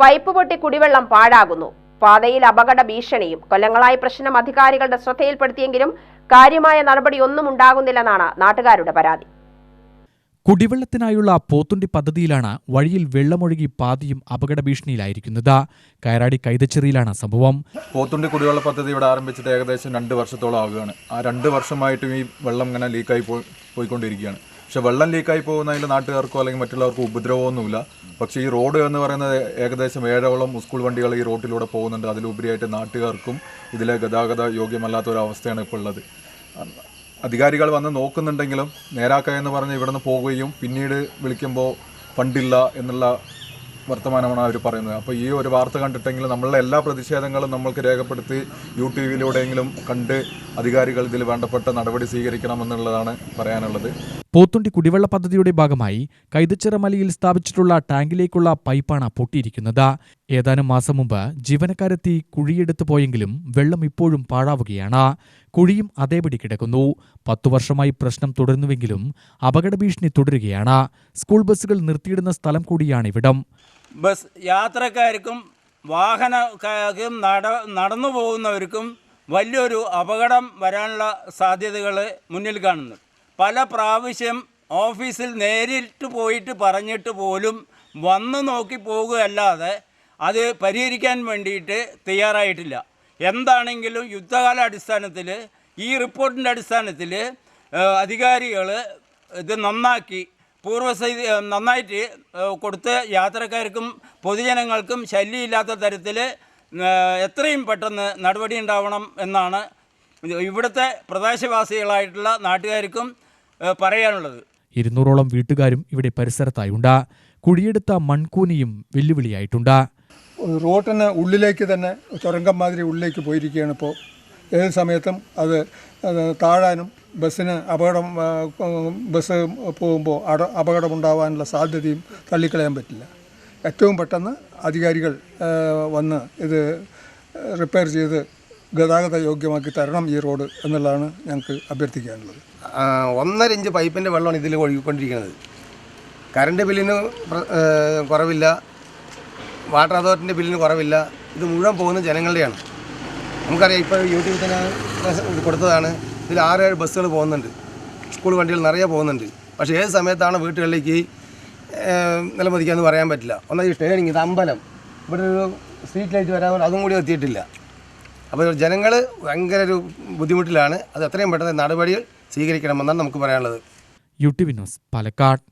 Pipe പൊട്ടി കുടിവെള്ളം പാഴാകുന്നു. പാതയിൽ അപകട ഭീഷണിയും കൊല്ലങ്ങളായി പ്രശ്നം അധികാരികളുടെ ശ്രദ്ധയിൽപ്പെടുത്തിയെങ്കിലും കാര്യമായ നടപടിയൊന്നും ഉണ്ടാകുന്നില്ലെന്നാണ് നാട്ടുകാരുടെ പരാതി. കുടിവെള്ളത്തിനായുള്ള പോത്തുണ്ടി പദ്ധതിയിലാണ് വഴിയിൽ വെള്ളമൊഴുകി പാതിയും അപകട ഭീഷണിയിലായിരിക്കുന്നത്. കയറാടി കൈതച്ചെറിയിലാണ് സംഭവം. പോത്തുണ്ടി കുടിവെള്ള പദ്ധതി ഇവിടെ ആരംഭിച്ചിട്ട് ഏകദേശം രണ്ട് വർഷത്തോളം ആവുകയാണ്. ആ രണ്ട് വർഷമായിട്ടും ഈ വെള്ളം ഇങ്ങനെ ലീക്കായി പോയി പോയിക്കൊണ്ടിരിക്കുകയാണ്. പക്ഷെ വെള്ളം ലീക്കായി പോകുന്നതിൽ നാട്ടുകാർക്കോ അല്ലെങ്കിൽ മറ്റുള്ളവർക്കോ ഉപദ്രവമൊന്നുമില്ല. പക്ഷെ ഈ റോഡ് എന്ന് പറയുന്നത് ഏകദേശം ഏഴോളം സ്കൂൾ വണ്ടികൾ ഈ റോഡിലൂടെ പോകുന്നുണ്ട്. അതിലുപരിയായിട്ട് നാട്ടുകാർക്കും ഇതിലെ ഗതാഗത യോഗ്യമല്ലാത്ത ഒരു അവസ്ഥയാണ് ഇപ്പോൾ ഉള്ളത്. അധികാരികൾ വന്ന് നോക്കുന്നുണ്ടെങ്കിലും നേരാക്ക എന്ന് പറഞ്ഞ് ഇവിടുന്ന് പോവുകയും പിന്നീട് വിളിക്കുമ്പോൾ ഫണ്ടില്ല എന്നുള്ള വർത്തമാനമാണ് അവർ പറയുന്നത്. അപ്പോൾ ഈ ഒരു വാർത്ത കണ്ടിട്ടെങ്കിലും നമ്മളുടെ എല്ലാ പ്രതിഷേധങ്ങളും നമ്മൾക്ക് രേഖപ്പെടുത്തി യൂട്യൂബിലൂടെയെങ്കിലും കണ്ട് അധികാരികൾ ഇതിൽ വേണ്ടപ്പെട്ട നടപടി സ്വീകരിക്കണമെന്നുള്ളതാണ് പറയാനുള്ളത്. പോത്തുണ്ടി കുടിവെള്ള പദ്ധതിയുടെ ഭാഗമായി കൈതച്ചിറമലയിൽ സ്ഥാപിച്ചിട്ടുള്ള ടാങ്കിലേക്കുള്ള പൈപ്പാണ് പൊട്ടിയിരിക്കുന്നത്. ഏതാനും മാസം മുമ്പ് ജീവനക്കാരെത്തി കുഴിയെടുത്തു പോയെങ്കിലും വെള്ളം ഇപ്പോഴും പാഴാവുകയാണ്. കുഴിയും അതേപടി കിടക്കുന്നു. പത്തു വർഷമായി പ്രശ്നം തുടരുന്നുവെങ്കിലും അപകട ഭീഷണി തുടരുകയാണ്. സ്കൂൾ ബസ്സുകൾ നിർത്തിയിടുന്ന സ്ഥലം കൂടിയാണ് ഇവിടം. ബസ് യാത്രക്കാർക്കും വാഹനക്കാർക്കും നട നടന്നു പോകുന്നവർക്കും വലിയൊരു അപകടം വരാനുള്ള സാധ്യതകൾ മുന്നിൽ കാണുന്നു. പല പ്രാവശ്യം ഓഫീസിൽ നേരിട്ട് പോയിട്ട് പറഞ്ഞിട്ട് പോലും വന്നു നോക്കി പോകുകയല്ലാതെ അത് പരിഹരിക്കാൻ വേണ്ടിയിട്ട് തയ്യാറായിട്ടില്ല. എന്താണെങ്കിലും യുദ്ധകാല അടിസ്ഥാനത്തിൽ ഈ റിപ്പോർട്ടിന്റെ അടിസ്ഥാനത്തിൽ അധികാരികൾ ഇത് നന്നാക്കി പൂർവസ്ഥിതി നന്നായിട്ട് കൊടുത്ത് യാത്രക്കാർക്കും പൊതുജനങ്ങൾക്കും ശല്യമില്ലാത്ത തരത്തിൽ എത്രയും പെട്ടെന്ന് നടപടി ഉണ്ടാവണം എന്നാണ് ഇവിടുത്തെ പ്രദേശവാസികളായിട്ടുള്ള നാട്ടുകാർക്കും പറയാനുള്ളത്. ഇരുന്നൂറോളം വീട്ടുകാരും ഇവിടെ പരിസരത്തായുണ്ട്. കുഴിയെടുത്ത മൺകൂനിയും വെല്ലുവിളിയായിട്ടുണ്ട്. റോട്ടിന് ഉള്ളിലേക്ക് തന്നെ ചുരങ്കം മാതിരി ഉള്ളിലേക്ക് പോയിരിക്കുകയാണ് ഇപ്പോൾ. ഏത് സമയത്തും അത് താഴാനും ബസ്സിന് അപകടം ബസ് പോകുമ്പോൾ അപകടമുണ്ടാവാനുള്ള സാധ്യതയും തള്ളിക്കളയാൻ പറ്റില്ല. ഏറ്റവും പെട്ടെന്ന് അധികാരികൾ വന്ന് ഇത് റിപ്പയർ ചെയ്ത് ഗതാഗത യോഗ്യമാക്കി തരണം ഈ റോഡ് എന്നുള്ളതാണ് ഞങ്ങൾക്ക് അഭ്യർത്ഥിക്കാനുള്ളത്. ഒന്നര ഇഞ്ച് പൈപ്പിന്റെ വെള്ളമാണ് ഇതിൽ ഒഴുകിക്കൊണ്ടിരിക്കുന്നത്. കറണ്ട് ബില്ലിന് കുറവില്ല. വാട്ടർ അതോറിറ്റിന്റെ ബില്ലിന് കുറവില്ല. ഇത് മുഴുവൻ പോകുന്ന ജനങ്ങളുടെയാണ്. നമുക്കറിയാം ഇപ്പോൾ യൂട്യൂബിൽ തന്നെ കൊടുത്തതാണ്. ഇതിൽ ആറേഴ് ബസ്സുകൾ പോകുന്നുണ്ട്. സ്കൂൾ വണ്ടികൾ നിറയെ പോകുന്നുണ്ട്. പക്ഷേ ഏത് സമയത്താണ് വീട്ടുകളിലേക്ക് നിലമതിക്കാന്ന് പറയാൻ പറ്റില്ല. ഒന്നാം ഈ ഇത് അമ്പലം. ഇവിടെ ഒരു സ്ട്രീറ്റ് ലൈറ്റ് വരാൻ അതും കൂടി എത്തിയിട്ടില്ല. അപ്പോൾ ജനങ്ങൾ ഭയങ്കര ഒരു ബുദ്ധിമുട്ടിലാണ്. അത് എത്രയും പെട്ടെന്ന് നടപടികൾ സ്വീകരിക്കണമെന്നാണ് നമുക്ക് പറയാനുള്ളത്. U T Vinod Palakkad.